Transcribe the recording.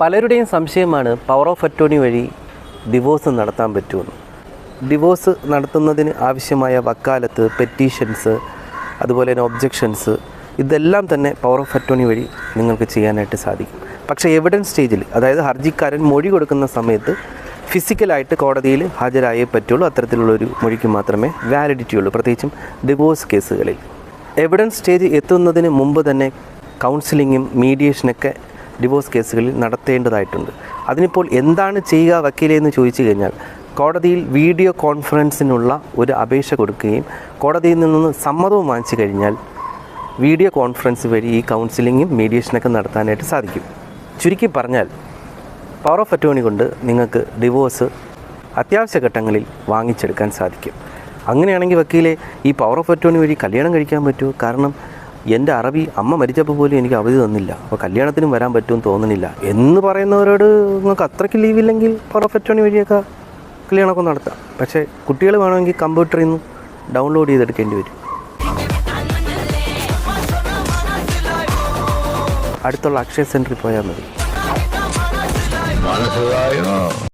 പലരുടെയും സംശയമാണ് power of attorney വഴി ഡിവോഴ്സ് നടത്താൻ പറ്റുമെന്ന്. ഡിവോഴ്സ് നടത്തുന്നതിന് ആവശ്യമായ വക്കാലത്ത് പെറ്റീഷൻസ് അതുപോലെ തന്നെ ഒബ്ജെക്ഷൻസ് ഇതെല്ലാം തന്നെ പവർ ഓഫ് അറ്റോണി വഴി നിങ്ങൾക്ക് ചെയ്യാനായിട്ട് സാധിക്കും. പക്ഷേ എവിഡൻസ് സ്റ്റേജിൽ അതായത് ഹർജിക്കാരൻ മൊഴി കൊടുക്കുന്ന സമയത്ത് ഫിസിക്കലായിട്ട് കോടതിയിൽ ഹാജരായേ പറ്റുള്ളൂ. അത്തരത്തിലുള്ളൊരു മൊഴിക്ക് മാത്രമേ വാലിഡിറ്റി ഉള്ളൂ. പ്രത്യേകിച്ചും ഡിവോഴ്സ് കേസുകളിൽ എവിഡൻസ് സ്റ്റേജ് എത്തുന്നതിന് മുമ്പ് തന്നെ കൗൺസിലിങ്ങും മീഡിയേഷനൊക്കെ ഡിവോഴ്സ് കേസുകളിൽ നടത്തേണ്ടതായിട്ടുണ്ട്. അതിനിപ്പോൾ എന്താണ് ചെയ്യുക വക്കീലെ എന്ന് ചോദിച്ചു കഴിഞ്ഞാൽ കോടതിയിൽ വീഡിയോ കോൺഫറൻസിനുള്ള ഒരു അപേക്ഷ കൊടുക്കുകയും കോടതിയിൽ നിന്ന് സമ്മതവും വാങ്ങിച്ചു കഴിഞ്ഞാൽ വീഡിയോ കോൺഫറൻസ് വഴി ഈ കൗൺസിലിങ്ങും മീഡിയേഷനൊക്കെ നടത്താനായിട്ട് സാധിക്കും. ചുരുക്കി പറഞ്ഞാൽ പവർ ഓഫ് അറ്റോണി കൊണ്ട് നിങ്ങൾക്ക് ഡിവോഴ്സ് അത്യാവശ്യ ഘട്ടങ്ങളിൽ വാങ്ങിച്ചെടുക്കാൻ സാധിക്കും. അങ്ങനെയാണെങ്കിൽ വക്കീലെ ഈ പവർ ഓഫ് അറ്റോണി വഴി കല്യാണം കഴിക്കാൻ പറ്റുമോ? കാരണം എന്റെ അറബി അമ്മ മരിച്ചപ്പോൾ പോലും എനിക്ക് അവധി തന്നില്ല. അപ്പോൾ കല്യാണത്തിനും വരാൻ പറ്റുമെന്ന് തോന്നുന്നില്ല. എന്ന് പറയുന്നവരോട് നിങ്ങൾക്ക് അത്രയ്ക്ക് ലീവില്ലെങ്കിൽ പെർഫെക്റ്റ് അറ്റോണി വഴിയൊക്കെ കല്യാണമൊക്കെ നടത്താം. പക്ഷേ കുട്ടികൾ വേണമെങ്കിൽ കമ്പ്യൂട്ടറിൽ നിന്ന് ഡൗൺലോഡ് ചെയ്തെടുക്കേണ്ടി വരും. അടുത്തുള്ള അക്ഷയ സെന്ററിൽ പോയാൽ മതി.